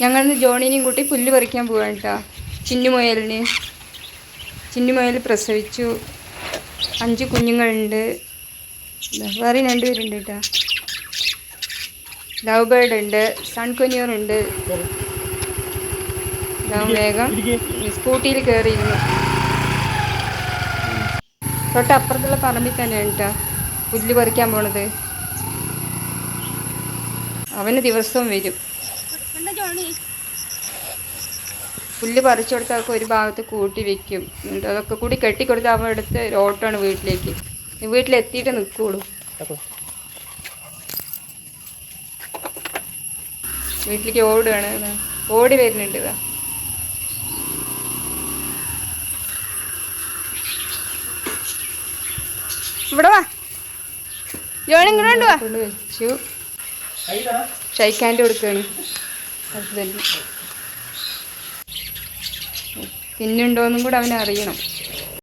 ഞങ്ങളിന്ന് ജോണിനെയും കൂട്ടി പുല്ല് പറിക്കാൻ പോവാണ് കേട്ടോ ചിന്നുമുയലിന്. ചിന്നുമുയൽ പ്രസവിച്ചു. അഞ്ച് കുഞ്ഞുങ്ങളുണ്ട്. വേറെ രണ്ടുപേരുണ്ട് കേട്ടോ ലവ് ബേർഡ് ഉണ്ട് സൺ കുഞ്ഞൂർ ഉണ്ട് വേഗം സ്കൂട്ടിയിൽ കയറിയിരുന്നു തൊട്ടപ്പുറത്തുള്ള പറമ്പിൽ തന്നെയാണ് കേട്ടോ പുല്ല് പറിക്കാൻ പോണത്. അവന് ദിവസവും വരും. പുല്ല് പറിച്ചു കൊടുത്തൊക്കെ ഒരു ഭാഗത്ത് കൂട്ടി വെക്കും. എന്നിട്ട് അതൊക്കെ കൂടി കെട്ടിക്കൊടുത്ത് അവൻ എടുത്ത് ഓട്ടമാണ് വീട്ടിലേക്ക്. വീട്ടിലെത്തിയിട്ട് നിൽക്കുള്ളൂ. വീട്ടിലേക്ക് ഓടുകയാണ്. ഓടി വരുന്നുണ്ട് ഇതാ. ഇവിടെ വാ. ജോണി ഇങ്ങോട്ട് വാ കൊണ്ട് വെച്ചു. ഷൈക്കാന്റെ കൊടുക്കുകയാണ് ഹസ്ബൻഡ്. എന്നും കൂടെ അവനറിയണം.